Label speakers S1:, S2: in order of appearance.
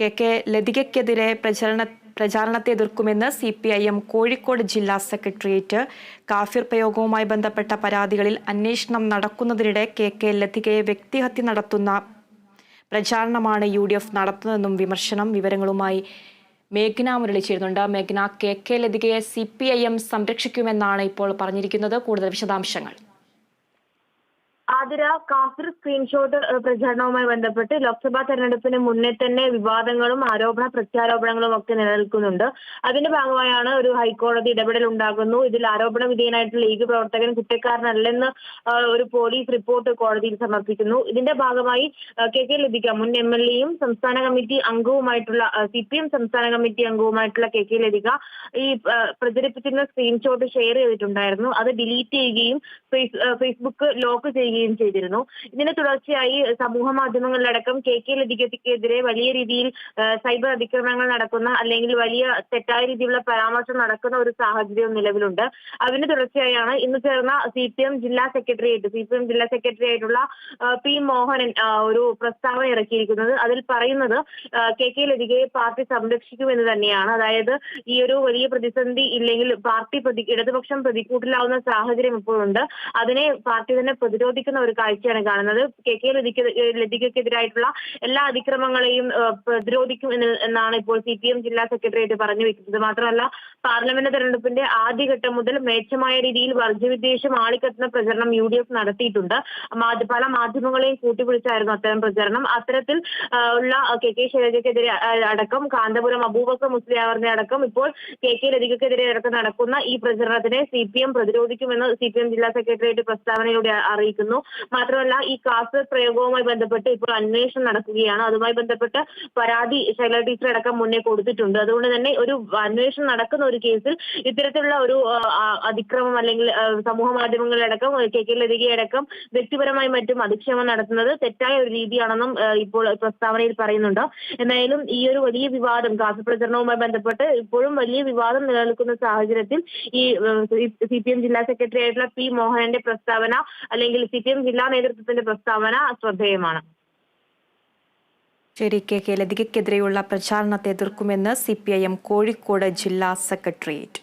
S1: K K ലതികയ്ക്കെതിരെ പ്രചരണ പ്രചാരണത്തെ എതിർക്കുമെന്ന് C P I M Kozhikode ജില്ലാ സെക്രട്ടേറിയറ്റ്. കാഫിർ പ്രയോഗവുമായി ബന്ധപ്പെട്ട പരാതികളിൽ അന്വേഷണം നടക്കുന്നതിനിടെ കെ കെ ലതികയെ വ്യക്തിഹത്യ നടത്തുന്ന പ്രചാരണമാണ് യു ഡി എഫ് നടത്തുന്നതെന്നും വിമർശനം വിവരങ്ങളുമായി മേഘ്ന മുരളി ചേരുന്നുണ്ട് മേഘ്ന കെ കെ ലതികയെ സി പി ഐ എം സംരക്ഷിക്കുമെന്നാണ് ഇപ്പോൾ പറഞ്ഞിരിക്കുന്നത്. കൂടുതൽ വിശദാംശങ്ങൾ.
S2: ആതിര കാഫിർ സ്ക്രീൻഷോട്ട് പ്രചാരണവുമായി ബന്ധപ്പെട്ട് ലോക്സഭാ തെരഞ്ഞെടുപ്പിന് മുന്നേ തന്നെ വിവാദങ്ങളും ആരോപണ പ്രത്യാരോപണങ്ങളും ഒക്കെ നിലനിൽക്കുന്നുണ്ട്. അതിന്റെ ഭാഗമായാണ് ഒരു ഹൈക്കോടതി ഇടപെടൽ ഉണ്ടാകുന്നു. ഇതിൽ ആരോപണ വിധേയനായിട്ടുള്ള ലീഗ് പ്രവർത്തകൻ കുറ്റക്കാരനല്ലെന്ന് ഒരു പോലീസ് റിപ്പോർട്ട് കോടതിയിൽ സമർപ്പിക്കുന്നു. ഇതിന്റെ ഭാഗമായി കെ കെ ലതിക മുൻ എം എൽ എയും സംസ്ഥാന കമ്മിറ്റി അംഗവുമായിട്ടുള്ള സി പി എം സംസ്ഥാന കമ്മിറ്റി അംഗവുമായിട്ടുള്ള കെ കെ ലതിക ഈ പ്രചരിപ്പിച്ചിരുന്ന സ്ക്രീൻഷോട്ട് ഷെയർ ചെയ്തിട്ടുണ്ടായിരുന്നു. അത് ഡിലീറ്റ് ചെയ്യുകയും ഫേസ്ബുക്ക് ലോക്ക് ചെയ്യുകയും ചെയ്തിരുന്നു. ഇതിനെ തുടർച്ചയായി സമൂഹ മാധ്യമങ്ങളിലടക്കം കെ കെ ലതികയ്ക്കെതിരെ വലിയ രീതിയിൽ സൈബർ അതിക്രമങ്ങൾ നടക്കുന്ന അല്ലെങ്കിൽ വലിയ തെറ്റായ രീതിയിലുള്ള പരാമർശം നടക്കുന്ന ഒരു സാഹചര്യം നിലവിലുണ്ട്. അതിന് തുടർച്ചയായാണ് ഇന്ന് ചേർന്ന സി പി എം ജില്ലാ സെക്രട്ടേറിയറ്റ് സി പി എം ജില്ലാ സെക്രട്ടറി ആയിട്ടുള്ള പി മോഹനൻ ഒരു പ്രസ്താവന ഇറക്കിയിരിക്കുന്നത്. അതിൽ പറയുന്നത് കെ കെ ലതികയെ പാർട്ടി സംരക്ഷിക്കുമെന്ന് തന്നെയാണ്. അതായത് ഈ ഒരു വലിയ പ്രതിസന്ധി ഇല്ലെങ്കിൽ പാർട്ടി ഇടതുപക്ഷം പ്രതിക്കൂട്ടിലാവുന്ന സാഹചര്യം ഇപ്പോഴുണ്ട്. അതിനെ പാർട്ടി തന്നെ പ്രതിരോധിക്കുന്ന ഒരു കാഴ്ചയാണ് കാണുന്നത്. കെ കെ ലതികക്കെതിരായിട്ടുള്ള എല്ലാ അതിക്രമങ്ങളെയും പ്രതിരോധിക്കും എന്നാണ് ഇപ്പോൾ സി പി എം ജില്ലാ സെക്രട്ടേറിയറ്റ് പറഞ്ഞു വെക്കുന്നത്. മാത്രമല്ല പാർലമെന്റ് തെരഞ്ഞെടുപ്പിന്റെ ആദ്യഘട്ടം മുതൽ മേച്ചമായ രീതിയിൽ വർജ്യവിദ്വേഷം ആളിക്കത്തുന്ന പ്രചരണം യു ഡി എഫ് നടത്തിയിട്ടുണ്ട്. പല മാധ്യമങ്ങളെയും കൂട്ടിപ്പിടിച്ചായിരുന്നു അത്തരം പ്രചരണം. അത്തരത്തിൽ ഉള്ള കെ കെ ശൈലജയ്ക്കെതിരെ അടക്കം കാന്തപുരം അബൂബക്കർ മുസ്ലിയാവറിനെ അടക്കം ഇപ്പോൾ കെ കെ ലതികക്കെതിരെ അടക്കം നടക്കുന്ന ഈ പ്രചരണത്തിനെ സി പി എം പ്രതിരോധിക്കുമെന്ന് സി പി എം ജില്ലാ സെക്രട്ടേറിയറ്റ് പ്രസ്താവനയിലൂടെ അ- അറിയിക്കുന്നു മാത്രമല്ല ഈ ക്ലാസ് പ്രയോഗവുമായി ബന്ധപ്പെട്ട് ഇപ്പോൾ അന്വേഷണം നടക്കുകയാണ്. അതുമായി ബന്ധപ്പെട്ട് പരാതി ശൈല ടീച്ചർ അടക്കം മുന്നേ കൊടുത്തിട്ടുണ്ട്. അതുകൊണ്ട് തന്നെ ഒരു അന്വേഷണം നടക്കുന്ന ഒരു കേസിൽ ഇത്തരത്തിലുള്ള ഒരു അതിക്രമം അല്ലെങ്കിൽ സമൂഹ മാധ്യമങ്ങളിലടക്കം കെ കെ ലതികയടക്കം വ്യക്തിപരമായി മറ്റും അധിക്ഷേപം നടത്തുന്നത് തെറ്റായ ഒരു രീതിയാണെന്നും ഇപ്പോൾ പ്രസ്താവനയിൽ പറയുന്നുണ്ട്. എന്തായാലും ഈ ഒരു വലിയ വിവാദം കാസ് പ്രചരണവുമായി ബന്ധപ്പെട്ട് ഇപ്പോഴും വലിയ വിവാദം നിലനിൽക്കുന്ന സാഹചര്യത്തിൽ ഈ സി പി എം ജില്ലാ സെക്രട്ടറി ആയിട്ടുള്ള പി മോഹനന്റെ പ്രസ്താവന അല്ലെങ്കിൽ സി പി ജില്ലാ നേതൃത്വത്തിന്റെ പ്രസ്താവന ശ്രദ്ധേയമാണ്
S1: ശരി കെ കെ ലതികയ്ക്കെതിരെയുള്ള പ്രചാരണത്തെ എതിർക്കുമെന്ന് C P I M Kozhikode ജില്ലാ സെക്രട്ടേറിയറ്റ്.